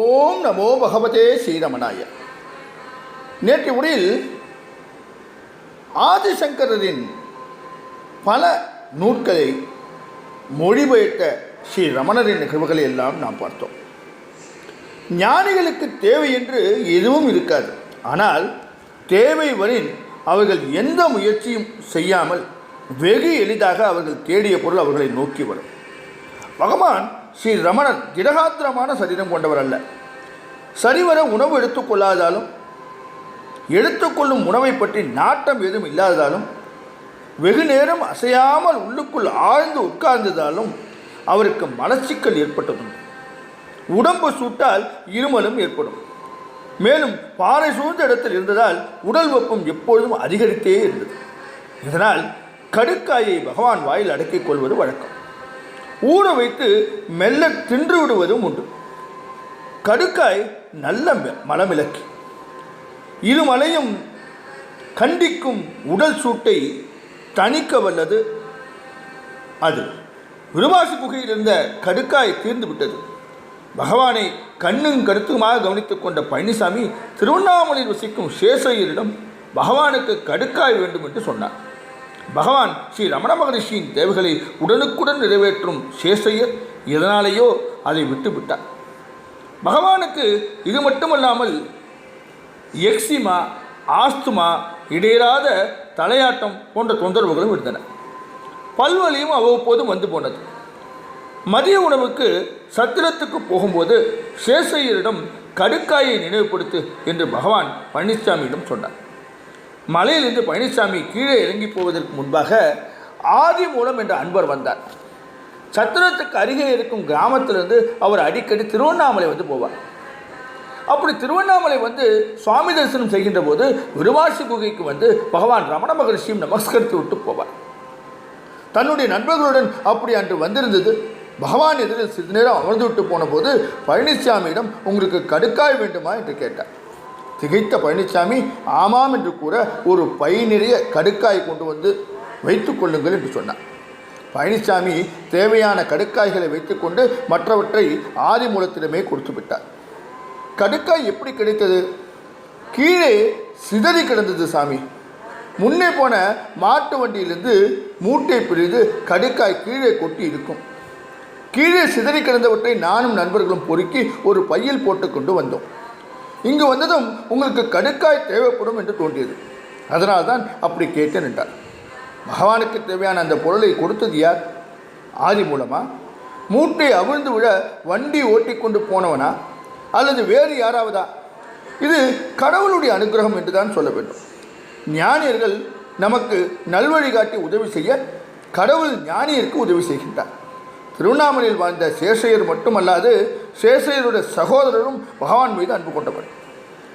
ஓம் நமோ பகவதே ஸ்ரீரமணாய. நேற்று உரையில் ஆதிசங்கரரின் பல நூட்களை மொழிபெயர்த்த ஸ்ரீ ரமணரின் நிகழ்வுகளை எல்லாம் நாம் பார்த்தோம். ஞானிகளுக்கு தேவை என்று எதுவும் இருக்காது. ஆனால் தேவை வரின் அவர்கள் எந்த முயற்சியும் செய்யாமல் வெகு எளிதாக அவர்கள் தேடிய பொருள் அவர்களை நோக்கி வரும். பகவான் ஸ்ரீ ரமணன் திடகாத்திரமான சரீரம் கொண்டவர் அல்ல சரிவர உணவு எடுத்துக்கொள்ளாதாலும் எடுத்துக்கொள்ளும் உணவை பற்றி நாட்டம் எதுவும் இல்லாததாலும் வெகு நேரம் அசையாமல் உள்ளுக்குள் ஆழ்ந்து உட்கார்ந்ததாலும் அவருக்கு மலச்சிக்கல் ஏற்பட்டதுண்டு. உடம்பு சூட்டால் இருமலும் ஏற்படும். மேலும் பாறை சூழ்ந்த இடத்தில் இருந்ததால் உடல் வெப்பம் எப்பொழுதும் அதிகரித்தே இருந்தது. இதனால் கடுக்காயை பகவான் வாயில் அடக்கிக் கொள்வது வழக்கம். ஊற வைத்து மெல்ல தின்று விடுவதும் உண்டு. கடுக்காய் நல்ல ம- இரு மலையும் கண்டிக்கும் உடல் சூட்டை தணிக்க வல்லது அது. விருமாசி குகையில் இருந்த கடுக்காய் தீர்ந்து விட்டது. பகவானை கண்ணும் கருத்துமாக கவனித்துக் கொண்ட பழனிசாமி திருவண்ணாமலையில் வசிக்கும் சேஷையரிடம் பகவானுக்கு கடுக்காய் வேண்டும் என்று சொன்னார். பகவான் ஸ்ரீ ரமண மகரிஷியின் தேவைகளை உடனுக்குடன் நிறைவேற்றும் சேஷையர் இதனாலேயோ அதை விட்டுவிட்டார். பகவானுக்கு இது மட்டுமல்லாமல் எக்ஸிமா ஆஸ்துமா இடையராத தலையாட்டம் போன்ற தொந்தரவுகளும் இருந்தன. பல்வலியும் அவ்வப்போது வந்து போனது. மதிய உணவுக்கு சத்திரத்துக்கு போகும்போது சேஷையரிடம் கடுக்காயை நினைவுபடுத்து என்று பகவான் பழனிசாமியிடம் சொன்னார். மலையிலிருந்து பழனிசாமி கீழே இறங்கி போவதற்கு முன்பாக ஆதி மூலம் என்ற அன்பர் வந்தார். சத்திரத்துக்கு அருகே இருக்கும் கிராமத்திலிருந்து அவர் அடிக்கடி திருவண்ணாமலை வந்து போவார். அப்படி திருவண்ணாமலை வந்து சுவாமி தரிசனம் செய்கின்ற போது விருவாசி குகைக்கு வந்து பகவான் ரமண மகரிஷியும் நமஸ்கரித்து விட்டு போவார். தன்னுடைய நண்பர்களுடன் அப்படி அன்று வந்திருந்தது. பகவான் எதிரில் சிறிது நேரம் அமர்ந்து விட்டு போன போது பழனிசாமியிடம் உங்களுக்கு கடுக்காய் வேண்டுமா? என்று கேட்டார். திகைத்த பழனிசாமி ஆமாம் என்று கூற ஒரு பை நிறைய கடுக்காய் கொண்டு வந்து வைத்து கொள்ளுங்கள் என்று சொன்னார். பழனிசாமி தேவையான கடுக்காய்களை வைத்துக்கொண்டு மற்றவற்றை ஆதிமூலத்திடமே கொடுத்து விட்டார். கடுக்காய் எப்படி கிடைத்தது? கீழே சிதறி கிடந்தது சாமி. முன்னே போன மாட்டு வண்டியிலிருந்து மூட்டை பிரிந்து கடுக்காய் கீழே கொட்டி இருக்கும். கீழே சிதறி கிடந்தவற்றை நானும் நண்பர்களும் பொறுக்கி ஒரு பையில் போட்டுக்கொண்டு வந்தோம். இங்கு வந்ததும் உங்களுக்கு கடுக்காய் தேவைப்படும் என்று தோன்றியது. அதனால் தான் அப்படி கேட்டேன் என்றார். பகவானுக்கு தேவையான அந்த பொருளை கொடுத்தது யார்? ஆதி மூலமா? மூட்டை அவிழ்ந்து விட வண்டி ஓட்டிக்கொண்டு போனவனா? அல்லது வேறு யாராவதா? இது கடவுளுடைய அனுகிரகம் என்று தான் சொல்ல வேண்டும். ஞானியர்கள் நமக்கு நல்வழி காட்டி உதவி செய்ய கடவுள் ஞானியருக்கு உதவி செய்கின்றார். திருவண்ணாமலையில் வாழ்ந்த சேஷையர் மட்டுமல்லாது சேஷையருடைய சகோதரரும் பகவான் மீது அன்பு கொண்டவர்.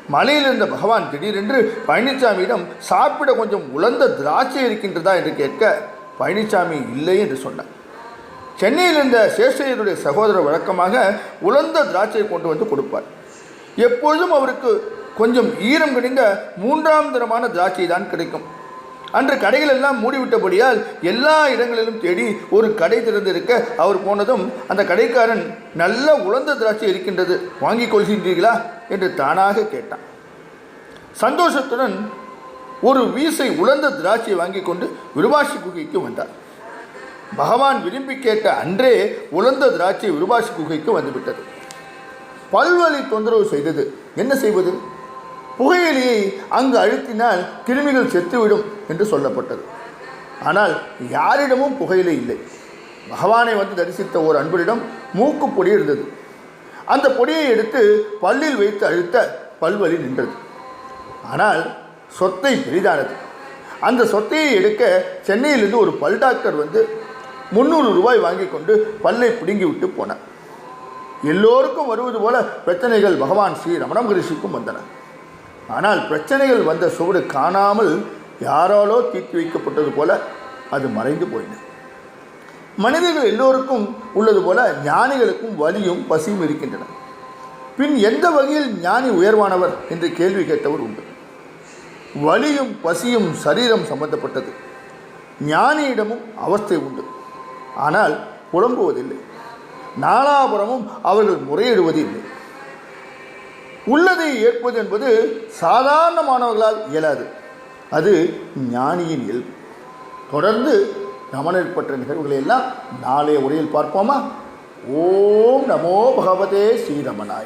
மலையில் இருந்த பகவான் திடீரென்று பழனிசாமியிடம் சாப்பிட கொஞ்சம் உலர்ந்த திராட்சை இருக்கின்றதா? என்று கேட்க பழனிசாமி இல்லை என்று சொன்னார். சென்னையில் இருந்த சேஷையருடைய சகோதரர் வழக்கமாக உலர்ந்த திராட்சையை கொண்டு வந்து கொடுப்பார். எப்பொழுதும் அவருக்கு கொஞ்சம் ஈரம் கிடைந்த மூன்றாம் தரமான திராட்சை தான் கிடைக்கும். அன்று கடைகள் எல்லாம் மூடிவிட்டபடியால் எல்லா இடங்களிலும் தேடி ஒரு கடை திறந்திருக்க அவர் போனதும் அந்த கடைக்காரன் நல்ல உலர்ந்த திராட்சை இருக்கின்றது வாங்கிக் கொள்கின்றீர்களா? என்று தானாக கேட்டான். சந்தோஷத்துடன் ஒரு வீசை உலர்ந்த திராட்சை வாங்கி கொண்டு விருபாஷி குகைக்கு வந்தார். பகவான் விரும்பி கேட்ட அன்றே உலர்ந்த திராட்சை விருபாஷி குகைக்கு வந்துவிட்டது. பல்வழி தொந்தரவு செய்தது. என்ன செய்வது? புகையிலையை அங்கு அழுத்தினால் கிருமிகள் செத்துவிடும் என்று சொல்லப்பட்டது. ஆனால் யாரிடமும் புகையிலை இல்லை. பகவானை வந்து தரிசித்த ஒரு அன்பரிடம் மூக்கு பொடி இருந்தது. அந்த பொடியை எடுத்து பல்லில் வைத்து அழுத்த பல்வழி நின்றது. ஆனால் சொத்தை பெரிதானது. அந்த சொத்தையை எடுக்க சென்னையிலிருந்து ஒரு பல் டாக்டர் வந்து முந்நூறு ரூபாய் வாங்கி கொண்டு பல்லை பிடுங்கி விட்டு போனார். எல்லோருக்கும் வருவது போல பிரச்சனைகள் பகவான் ஸ்ரீ ரமண மகரிஷிக்கும் வந்தன. ஆனால் பிரச்சனைகள் வந்த சுவடு காணாமல் யாராலோ தீர்த்து வைக்கப்பட்டது போல அது மறைந்து போயின. மனிதர்கள் எல்லோருக்கும் உள்ளது போல ஞானிகளுக்கும் வலியும் பசியும் இருக்கின்றன. பின் எந்த வகையில் ஞானி உயர்வானவர் என்று கேள்வி கேட்டவர் உண்டு. வலியும் பசியும் சரீரம் சம்பந்தப்பட்டது. ஞானியிடமும் அவஸ்தை உண்டு. ஆனால் புலம்புவதில்லை. நாலாபுரமும் அவர்கள் முறையிடுவது இல்லை உள்ளதை ஏற்பது என்பது சாதாரணமானவர்களால் இயலாது. அது ஞானியின் இயல்பு. தொடர்ந்து ரமணர் நிகழ்வுகளை எல்லாம் நாளைய உரையில் பார்ப்போமா? ஓம் நமோ பகவதே ஸ்ரீரமணாய.